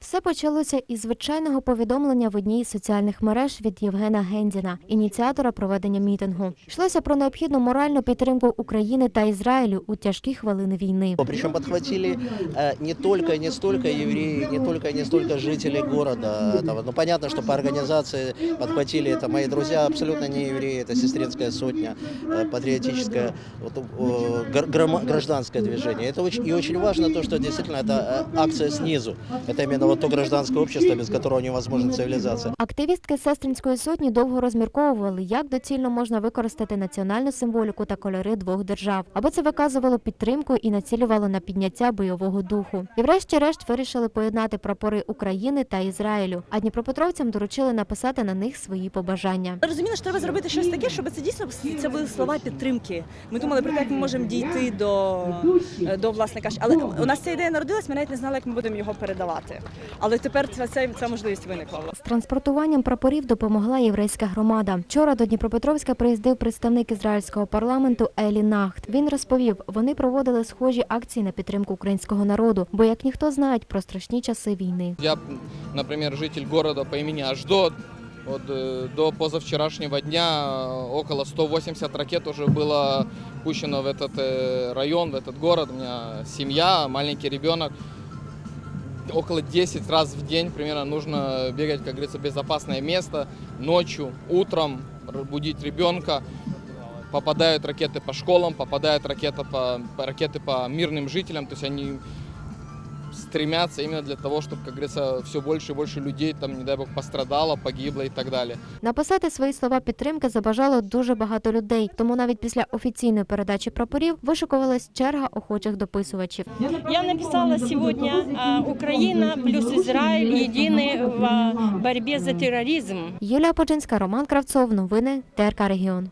Все почалося із звичайного повідомлення в одній із соціальних мереж від Євгена Гендіна, ініціатора проведення мітингу. Йшлося про необхідну моральну підтримку України та Ізраїлю у тяжкі хвилини війни. Причем подхватили э, не только и не столько евреи, не только и не столько жителей города. этого. Ну, понятно, что по организации подхватили это мои друзья, абсолютно не евреи, это сестринская сотня, э, патриотическое, вот, э, гр- грома- гражданское движение. Это очень, и очень важно то, что действительно это э, акция снизу. Это именно вот то гражданское общество, без которого невозможна цивилизация. Активістки сестринської сотні довго розмірковували, як доцільно можна використати національну символіку та кольори двох держав, аби це виказувало підтримку і націлювало на підняття бойового духу. І врешті-решт вирішили поєднати прапори України та Ізраїлю. А дніпропетровцям доручили написати на них свої побажання. Ми розуміли, що треба зробити щось таке, щоб це дійсно це були слова підтримки. Ми думали про те, як ми можемо дійти до, до власне кажучи. Але у нас ця ідея народилась, ми навіть не знали, як ми будемо його передавати. Але тепер ця, ця, ця можливість виникла. З транспортуванням прапорів допомогла єврейська громада. Вчора до Дніпропетровська приїздив представник ізраїльського парламенту Елі Нахт. Він розповів, вони проводили схожі акції на підтримку українського народу, бо як ніхто знають про страшні часи війни. Я, например, житель города по имени Аждот. Вот, э, до позавчерашнего дня э, около 180 ракет уже было пущено в этот э, район, в этот город. У меня семья, маленький ребенок. Около 10 раз в день примерно нужно бегать, как говорится, безопасное место. Ночью, утром будить ребенка. Попадают ракеты по школам, попадают ракеты по- ракеты по мирным жителям. То есть они стремятся именно для того, чтобы, как говорится, все больше и больше людей, там, не дай бог, пострадало, погибло и так далее. Написати свої слова підтримки забажало дуже багато людей, тому навіть після офіційної передачі прапорів вишикувалась черга охочих дописувачів. Я написала сегодня а, «Украина плюс Израиль едины в а, борьбе за терроризм». Юлія Поджинська, Роман Кравцов. Новини ТРК Регіон.